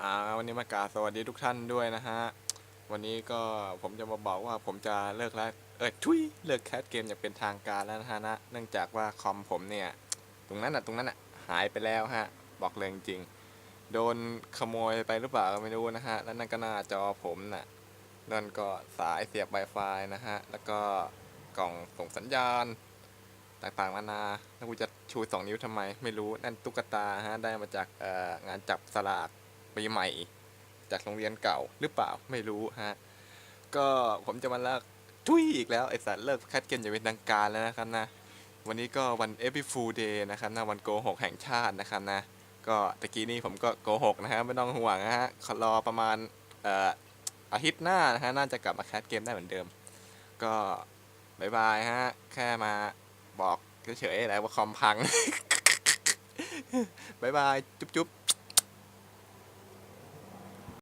อ่าวันนี้มากาสวัสดีทุกท่านด้วยนะฮะ วันนี้ก็ผมจะมาบอกว่าผมจะเลิกแล้วเออทุยเลิกแคสเกมอย่างเป็นทางการแล้วนะฮะนะเนื่องจากว่าคอมผมเนี่ย ตรงนั้นอะตรงนั้นอะหายไปแล้วฮะ บอกเลยจริงโดนขโมยไปหรือเปล่าก็ไม่รู้นะฮะ แล้วนั่นก็หน้าจอผมน่ะนั่นก็สายเสียบ Wi-Fi นะฮะ แล้วก็กล่องส่งสัญญาณ ต่างๆนานา แล้วกูจะชูสองนิ้วทำไม ไม่รู้ นั่นตุ๊กตาฮะ ได้มาจากงานจับสลาก ปีใหม่ จากโรงเรียนเก่าหรือเปล่าไม่รู้ฮะ ก็ผมจะมาเลิกทุยอีกแล้วไอสัตว์เลิกคัดเกมอย่างเป็นทางการแล้วนะครับนะ วันนี้ก็วัน April Fool Day นะครับนะวันโกหกแห่งชาตินะครับนะ ก็ตะกี้นี่ผมก็โกหกนะฮะไม่ต้องห่วงนะฮะรอประมาณเอ่ออาทิตย์หน้านะฮะน่าจะกลับมาแคสเกมได้เหมือนเดิม ก็บายบายฮะแค่มาบอกเฉยๆแหละว่าคอมพังบายบาย จุ๊บจุ๊บ